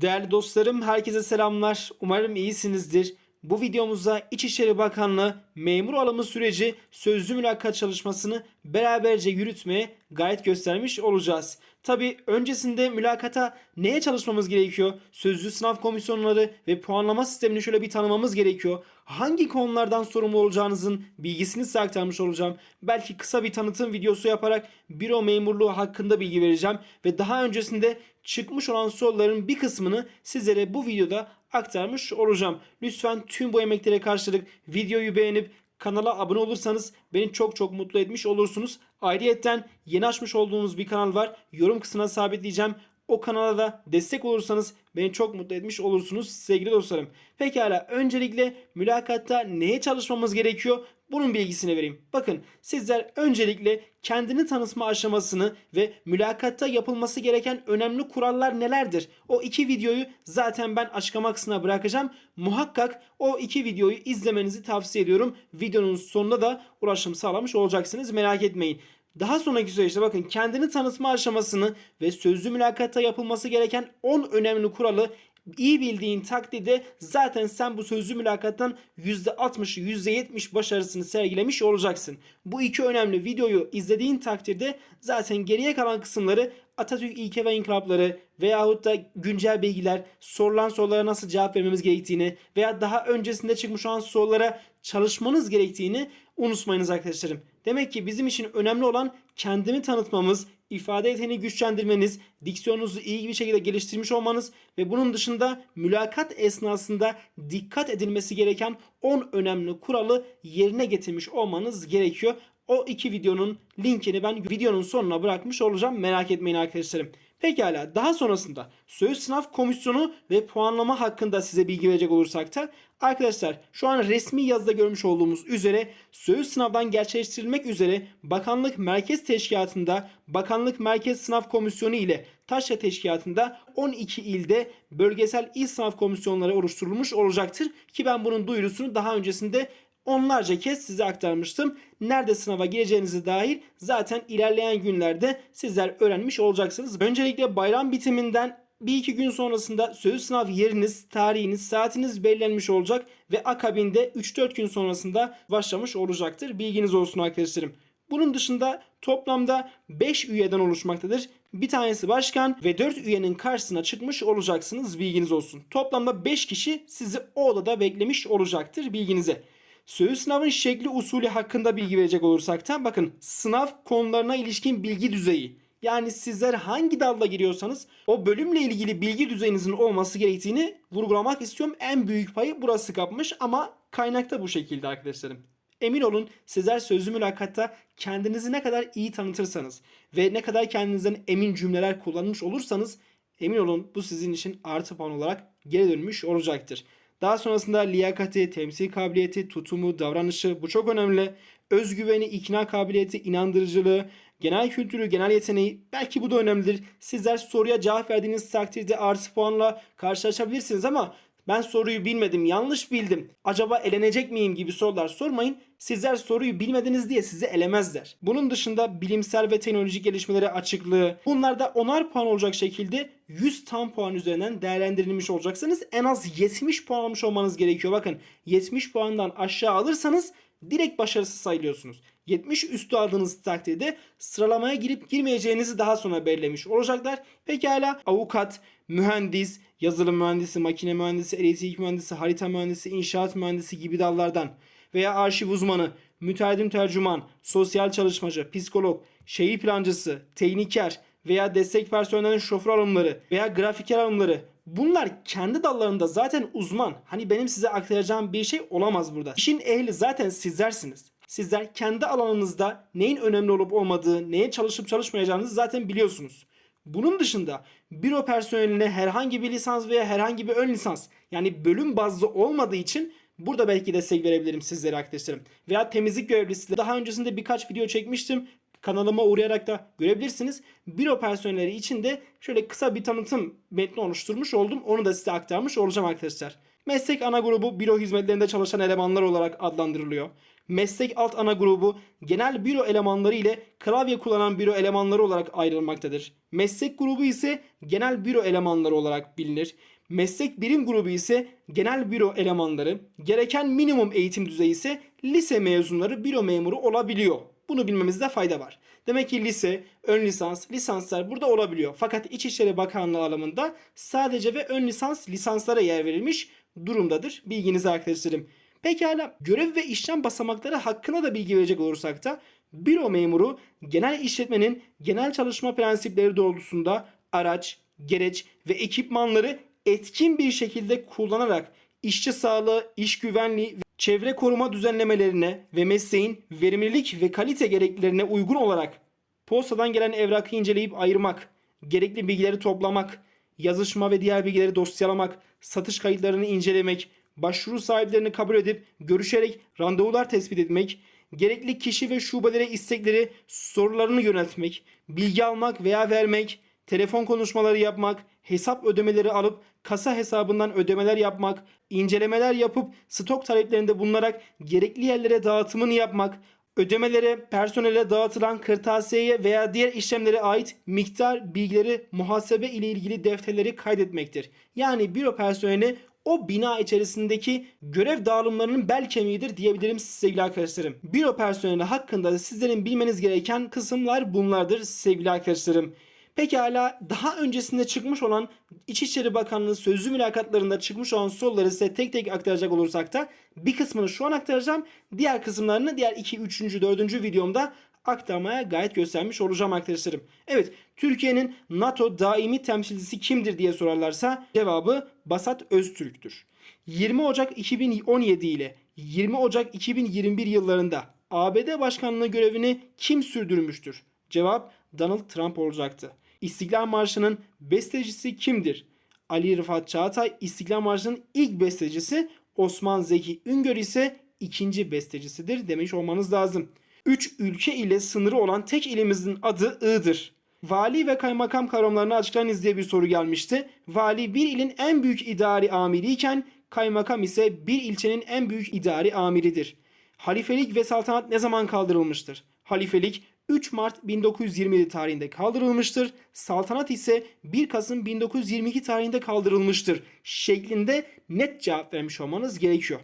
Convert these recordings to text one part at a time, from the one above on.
Değerli dostlarım, herkese selamlar. Umarım iyisinizdir. Bu videomuzda İçişleri Bakanlığı memur alımı süreci sözlü mülakat çalışmasını beraberce yürütmeye gayet göstermiş olacağız. Tabi öncesinde mülakata neye çalışmamız gerekiyor? Sözlü sınav komisyonları ve puanlama sistemini şöyle bir tanımamız gerekiyor. Hangi konulardan sorumlu olacağınızın bilgisini size aktarmış olacağım. Belki kısa bir tanıtım videosu yaparak büro memurluğu hakkında bilgi vereceğim. Ve daha öncesinde çıkmış olan soruların bir kısmını sizlere bu videoda aktarmış olacağım. Lütfen tüm bu emeklere karşılık videoyu beğenip kanala abone olursanız beni çok çok mutlu etmiş olursunuz. Ayrıyeten yeni açmış olduğumuz bir kanal var. Yorum kısmına sabitleyeceğim. O kanala da destek olursanız beni çok mutlu etmiş olursunuz sevgili dostlarım. Pekala öncelikle mülakatta neye çalışmamız gerekiyor? Bunun bilgisini vereyim. Bakın sizler öncelikle kendini tanıtma aşamasını ve mülakatta yapılması gereken önemli kurallar nelerdir? O iki videoyu zaten ben açıklama kısmına bırakacağım. Muhakkak o iki videoyu izlemenizi tavsiye ediyorum. Videonun sonunda da ulaşım sağlamış olacaksınız merak etmeyin. Daha sonraki süreçte bakın kendini tanıtma aşamasını ve sözlü mülakatta yapılması gereken 10 önemli kuralı iyi bildiğin takdirde zaten sen bu sözlü mülakattan %60'ı %70 başarısını sergilemiş olacaksın. Bu iki önemli videoyu izlediğin takdirde zaten geriye kalan kısımları Atatürk ilke ve inkılapları veyahut da güncel bilgiler, sorulan sorulara nasıl cevap vermemiz gerektiğini veya daha öncesinde çıkmış olan sorulara çalışmanız gerektiğini unutmayınız arkadaşlarım. Demek ki bizim için önemli olan kendimi tanıtmamız, ifade yeteneğini güçlendirmeniz, diksiyonunuzu iyi bir şekilde geliştirmiş olmanız ve bunun dışında mülakat esnasında dikkat edilmesi gereken 10 önemli kuralı yerine getirmiş olmanız gerekiyor. O iki videonun linkini ben videonun sonuna bırakmış olacağım. Merak etmeyin arkadaşlarım. Pekala daha sonrasında söğüt sınav komisyonu ve puanlama hakkında size bilgi verecek olursak da arkadaşlar şu an resmi yazıda görmüş olduğumuz üzere söğüt sınavdan gerçekleştirilmek üzere Bakanlık Merkez Teşkilatı'nda Bakanlık Merkez Sınav Komisyonu ile Taşra Teşkilatı'nda 12 ilde bölgesel il sınav komisyonları oluşturulmuş olacaktır ki ben bunun duyurusunu daha öncesinde onlarca kez size aktarmıştım. Nerede sınava gireceğinizi dair zaten ilerleyen günlerde sizler öğrenmiş olacaksınız. Öncelikle bayram bitiminden bir iki gün sonrasında sözlü sınav yeriniz, tarihiniz, saatiniz belirlenmiş olacak ve akabinde 3-4 gün sonrasında başlamış olacaktır. Bilginiz olsun arkadaşlarım. Bunun dışında toplamda 5 üyeden oluşmaktadır. Bir tanesi başkan ve 4 üyenin karşısına çıkmış olacaksınız bilginiz olsun. Toplamda 5 kişi sizi o odada beklemiş olacaktır bilginize. Söğüt sınavın şekli usulü hakkında bilgi verecek olursak da bakın sınav konularına ilişkin bilgi düzeyi. Yani sizler hangi dalda giriyorsanız o bölümle ilgili bilgi düzeyinizin olması gerektiğini vurgulamak istiyorum. En büyük payı burası kapmış ama kaynakta bu şekilde arkadaşlarım. Emin olun sizler sözlü mülakatta kendinizi ne kadar iyi tanıtırsanız ve ne kadar kendinizden emin cümleler kullanmış olursanız emin olun bu sizin için artı puan olarak geri dönmüş olacaktır. Daha sonrasında liyakati, temsil kabiliyeti, tutumu, davranışı bu çok önemli. Özgüveni, ikna kabiliyeti, inandırıcılığı, genel kültürü, genel yeteneği belki bu da önemlidir. Sizler soruya cevap verdiğiniz takdirde artı puanla karşılaşabilirsiniz ama ben soruyu bilmedim, yanlış bildim. Acaba elenecek miyim gibi sorular sormayın. Sizler soruyu bilmediniz diye sizi elemezler. Bunun dışında bilimsel ve teknolojik gelişmelere açıklığı, bunlarda onar puan olacak şekilde 100 tam puan üzerinden değerlendirilmiş olacaksınız. En az 70 puan almış olmanız gerekiyor. Bakın 70 puandan aşağı alırsanız direkt başarısız sayılıyorsunuz. 70 üstü aldığınız takdirde sıralamaya girip girmeyeceğinizi daha sonra belirlemiş olacaklar. Pekala avukat, mühendis, yazılım mühendisi, makine mühendisi, elektrik mühendisi, harita mühendisi, inşaat mühendisi gibi dallardan veya arşiv uzmanı, mütercim tercüman, sosyal çalışmacı, psikolog, şehir plancısı, tekniker veya destek personelinin şoför alımları veya grafiker alımları bunlar kendi dallarında zaten uzman. Hani benim size aktaracağım bir şey olamaz burada. İşin ehli zaten sizlersiniz. Sizler kendi alanınızda neyin önemli olup olmadığı, neye çalışıp çalışmayacağınızı zaten biliyorsunuz. Bunun dışında büro personeline herhangi bir lisans veya herhangi bir ön lisans yani bölüm bazlı olmadığı için burada belki destek verebilirim sizlere arkadaşlarım. Veya temizlik görevlisi daha öncesinde birkaç video çekmiştim. Kanalıma uğrayarak da görebilirsiniz. Büro personelleri için de şöyle kısa bir tanıtım metni oluşturmuş oldum. Onu da size aktarmış olacağım arkadaşlar. Meslek ana grubu büro hizmetlerinde çalışan elemanlar olarak adlandırılıyor. meslek alt ana grubu genel büro elemanları ile klavye kullanan büro elemanları olarak ayrılmaktadır. Meslek grubu ise genel büro elemanları olarak bilinir. Meslek birim grubu ise genel büro elemanları, gereken minimum eğitim düzeyi ise lise mezunları büro memuru olabiliyor. Bunu bilmemizde fayda var. Demek ki lise, ön lisans, lisanslar burada olabiliyor. Fakat İçişleri Bakanlığı alımında sadece ve ön lisans lisanslara yer verilmiş durumdadır. Bilginize arkadaşlarım. Pekala görev ve işlem basamakları hakkında da bilgi verecek olursak da büro memuru genel işletmenin genel çalışma prensipleri doğrultusunda araç, gereç ve ekipmanları etkin bir şekilde kullanarak işçi sağlığı, iş güvenliği ve çevre koruma düzenlemelerine ve mesleğin verimlilik ve kalite gereklilerine uygun olarak postadan gelen evrakı inceleyip ayırmak, gerekli bilgileri toplamak, yazışma ve diğer bilgileri dosyalamak, satış kayıtlarını incelemek, başvuru sahiplerini kabul edip görüşerek randevular tespit etmek, gerekli kişi ve şubelere istekleri, sorularını yöneltmek, bilgi almak veya vermek, telefon konuşmaları yapmak, hesap ödemeleri alıp kasa hesabından ödemeler yapmak, incelemeler yapıp stok taleplerinde bulunarak gerekli yerlere dağıtımını yapmak, ödemelere personele dağıtılan kırtasiyeye veya diğer işlemlere ait miktar bilgileri muhasebe ile ilgili defterleri kaydetmektir. Yani büro personeli o bina içerisindeki görev dağılımlarının bel kemiğidir diyebilirim sevgili arkadaşlarım. Büro personeli hakkında sizlerin bilmeniz gereken kısımlar bunlardır sevgili arkadaşlarım. Pekala daha öncesinde çıkmış olan İçişleri Bakanlığı sözlü mülakatlarında çıkmış olan soruları size tek tek aktaracak olursak da bir kısmını şu an aktaracağım. Diğer kısımlarını diğer 2, 3. 4. videomda aktarmaya gayet göstermiş olacağım arkadaşlarım. Evet Türkiye'nin NATO daimi temsilcisi kimdir diye sorarlarsa cevabı Basat Öztürk'tür. 20 Ocak 2017 ile 20 Ocak 2021 yıllarında ABD başkanlığı görevini kim sürdürmüştür? Cevap Donald Trump olacaktı. İstiklal Marşı'nın bestecisi kimdir? Ali Rıfat Çağatay İstiklal Marşı'nın ilk bestecisi, Osman Zeki Üngör ise ikinci bestecisidir demiş olmanız lazım. Üç ülke ile sınırı olan tek ilimizin adı Iğdır. Vali ve kaymakam kavramlarını açıklayınız diye bir soru gelmişti. Vali bir ilin en büyük idari amiriyken kaymakam ise bir ilçenin en büyük idari amiridir. Halifelik ve saltanat ne zaman kaldırılmıştır? Halifelik 3 Mart 1927 tarihinde kaldırılmıştır. Saltanat ise 1 Kasım 1922 tarihinde kaldırılmıştır. Şeklinde net cevap vermiş olmanız gerekiyor.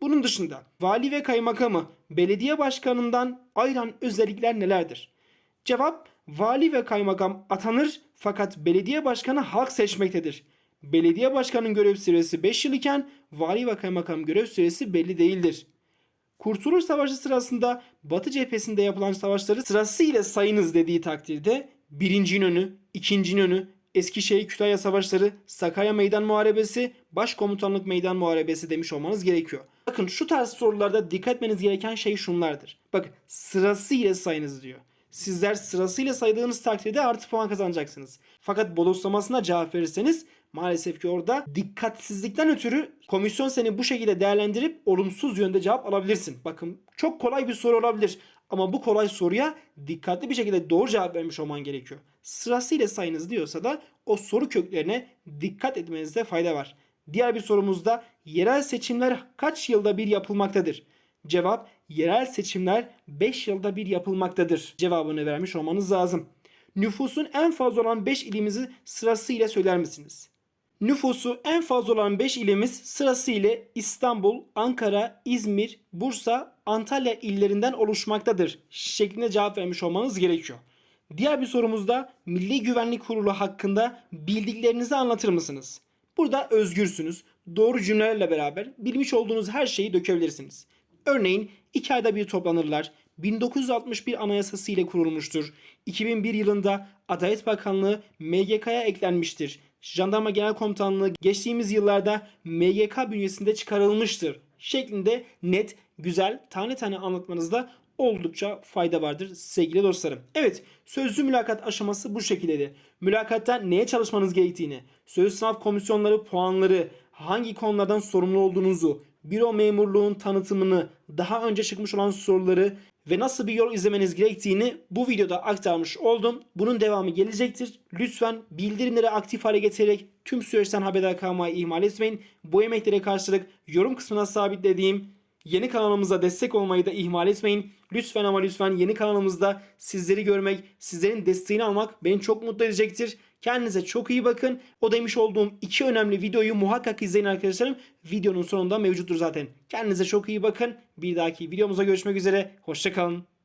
Bunun dışında vali ve kaymakamı belediye başkanından ayıran özellikler nelerdir? Cevap vali ve kaymakam atanır fakat belediye başkanı halk seçmektedir. Belediye başkanının görev süresi 5 yıl iken vali ve kaymakam görev süresi belli değildir. Kurtuluş Savaşı sırasında Batı cephesinde yapılan savaşları sırasıyla sayınız dediği takdirde 1. İnönü, 2. İnönü, Eskişehir Kütahya Savaşları, Sakarya Meydan Muharebesi, Başkomutanlık Meydan Muharebesi demiş olmanız gerekiyor. Bakın şu tarz sorularda dikkat etmeniz gereken şey şunlardır. Bakın sırasıyla sayınız diyor. Sizler sırasıyla saydığınız takdirde artı puan kazanacaksınız. Fakat bodoslamasına cevap verirseniz maalesef ki orada dikkatsizlikten ötürü komisyon seni bu şekilde değerlendirip olumsuz yönde cevap alabilirsin. Bakın çok kolay bir soru olabilir ama bu kolay soruya dikkatli bir şekilde doğru cevap vermiş olman gerekiyor. Sırasıyla sayınız diyorsa da o soru köklerine dikkat etmenizde fayda var. Diğer bir sorumuzda yerel seçimler kaç yılda bir yapılmaktadır? Cevap yerel seçimler 5 yılda bir yapılmaktadır. Cevabını vermiş olmanız lazım. Nüfusun en fazla olan 5 ilimizi sırasıyla söyler misiniz? Nüfusu en fazla olan 5 ilimiz sırasıyla İstanbul, Ankara, İzmir, Bursa, Antalya illerinden oluşmaktadır şeklinde cevap vermiş olmanız gerekiyor. Diğer bir sorumuzda Milli Güvenlik Kurulu hakkında bildiklerinizi anlatır mısınız? Burada özgürsünüz. Doğru cümlelerle beraber bilmiş olduğunuz her şeyi dökebilirsiniz. Örneğin 2 ayda bir toplanırlar. 1961 anayasası ile kurulmuştur. 2001 yılında Adalet Bakanlığı MGK'ya eklenmiştir. Jandarma Genel Komutanlığı geçtiğimiz yıllarda MGK bünyesinde çıkarılmıştır. Şeklinde net, güzel, tane tane anlatmanızda oldukça fayda vardır sevgili dostlarım. Evet sözlü mülakat aşaması bu şekildeydi. Mülakatta neye çalışmanız gerektiğini, söz sınav komisyonları puanları, hangi konulardan sorumlu olduğunuzu, büro memurluğun tanıtımını, daha önce çıkmış olan soruları ve nasıl bir yol izlemeniz gerektiğini bu videoda aktarmış oldum. Bunun devamı gelecektir. Lütfen bildirimleri aktif hale getirerek tüm süreçten haberdar kalmayı ihmal etmeyin. Bu emeklere karşılık yorum kısmına sabitlediğim Yeni kanalımıza destek olmayı da ihmal etmeyin. Lütfen ama lütfen yeni kanalımızda sizleri görmek, sizlerin desteğini almak beni çok mutlu edecektir. Kendinize çok iyi bakın. O demiş olduğum iki önemli videoyu muhakkak izleyin arkadaşlarım. Videonun sonunda mevcuttur zaten. Kendinize çok iyi bakın. Bir dahaki videomuza görüşmek üzere. Hoşçakalın.